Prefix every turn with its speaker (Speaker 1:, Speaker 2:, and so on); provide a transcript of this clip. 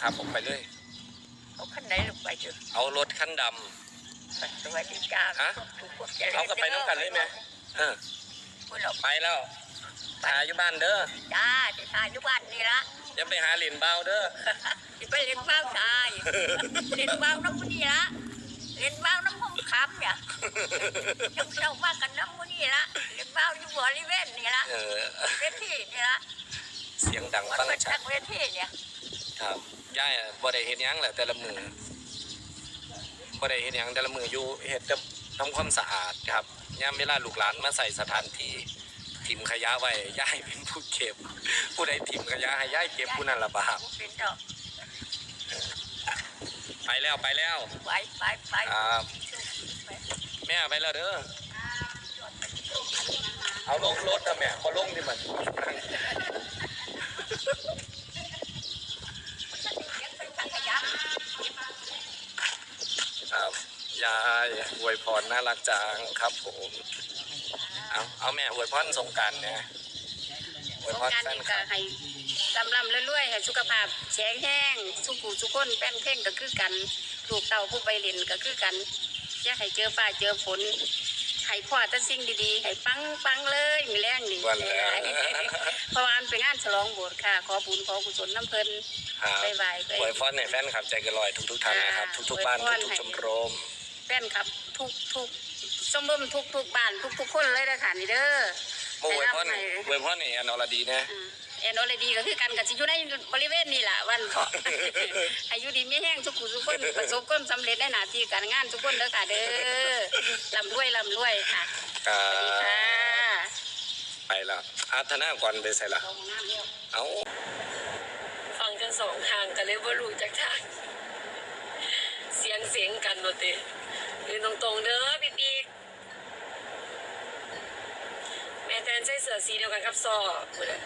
Speaker 1: ครับผมไปเลย
Speaker 2: เอาขั้นไหนลงไปเถอะ
Speaker 1: เอารถคันด
Speaker 2: สวัสดีจ้า
Speaker 1: ฮะ
Speaker 2: ทุกคนำ
Speaker 1: เขาก็ไปน้ำกันเลยไหมเออ
Speaker 2: พวกเรา
Speaker 1: ไปแล้วหาอยู่บ้านเด้อ
Speaker 2: จ้าจะทายอยู่บ้านนี่ละ
Speaker 1: อย่าไปหาเหรียญเบาเด้อ
Speaker 2: จะไปเล่นบ้าวชายเล่นบ้าวน้ำมันนี่ละเล่นบ้าวน้ำห้องคำเนี่ยจังเศร้ามากกันน้ำมันนี่ละเล่นบ้าวอยู่บริเวณนี่ละ
Speaker 1: เออ
Speaker 2: เวทีนี่ละ
Speaker 1: เสียงดัง
Speaker 2: มัน
Speaker 1: ฟัง
Speaker 2: เป็น
Speaker 1: ชั
Speaker 2: ทั
Speaker 1: ด
Speaker 2: กเวทีเนี่ย
Speaker 1: ครับย่ายอะบ่ได้เฮ็ดหยังแหละแต่ละมือบ่ได้เฮ็ดหยังแต่ละมืออยู่เฮ็ดแต่ทำความสะอาดครับยามเวลาลูกหลานมาใส่สถานที่ทิมขยะไว้ย่ายเป็นผู้เก็บ ผู้ใดทิมขยะให้ย่ายเก็บผู้นั้นละบาป
Speaker 2: เป็นดอก
Speaker 1: ไปแล้วไปแล้ว
Speaker 2: ไปไปไป
Speaker 1: ครับแม่ไปแล้วเด้อ เอาลงรถนะแม่พอลงที่มัน ครับยายอวยพรน่ารักจังครับผมเอาเอาแม่อวยพรสงกรารเนี่ยอวย
Speaker 3: สง
Speaker 1: พร
Speaker 3: การ
Speaker 1: แฟน
Speaker 3: นี่
Speaker 1: ค
Speaker 3: ก็
Speaker 1: ลับ
Speaker 3: ให้ลำลำเรื่อยๆให้สุขภาพแข็งแห้งสุขุสุขคนแป้นเพ่งก็คือกัน ลูกเต่าผู้ใบเล่นก็คือกันอย่าให้เจอฟ้าเจอฝน ให้พ่อแต่สิ่งดีๆให้ปังปังๆเลยมีแรงนี่
Speaker 1: วันแล้ว
Speaker 3: เพราะว่ามันเป็นงานฉลองโบสถ์ค่ะ ขอบุญขอกุศลน้ำเพลิน
Speaker 1: ครับ
Speaker 3: บ๊ายบายไป
Speaker 1: อวยพรในแฟนคลับใจเกันลอยทุกๆท่านนะครับ
Speaker 3: อ่า
Speaker 1: ทุกๆบ้าน
Speaker 3: อวยพร
Speaker 1: ทุก
Speaker 3: ให้
Speaker 1: ๆชมรม
Speaker 3: แป้นครับทุกทุกสมรมทุกทุกบ้านทุกทุกคนเลยนะค่ะนี่เด้อ
Speaker 1: โมอวยพร
Speaker 3: ให้
Speaker 1: อวยพรนี่อนอรดีนะ
Speaker 3: อ่า แอนโอเลดีก็คือกันกับสิอยู่ในบริเวณนี่แหละวันเถาะอายุดีไม่แห้งทุกผู้ทุกคนประสบความสำเร็จในหน้าที่การงานทุกคนเด้อค่ะเด้อลำรวยลำรวยค่ะ
Speaker 1: ครั
Speaker 3: สวัสดีค่ะ
Speaker 1: บไปแล้วอาธนาก่อนไปใส่ละเอา
Speaker 4: ฟังกันสองทางกันเลยว่ารู้จากทาง เสียงเสียงกันโนเตยืนตรงๆเด้อพี่ปีกแม่แตนใส่เสื้อสีเดียวกันกับซอพูดอะ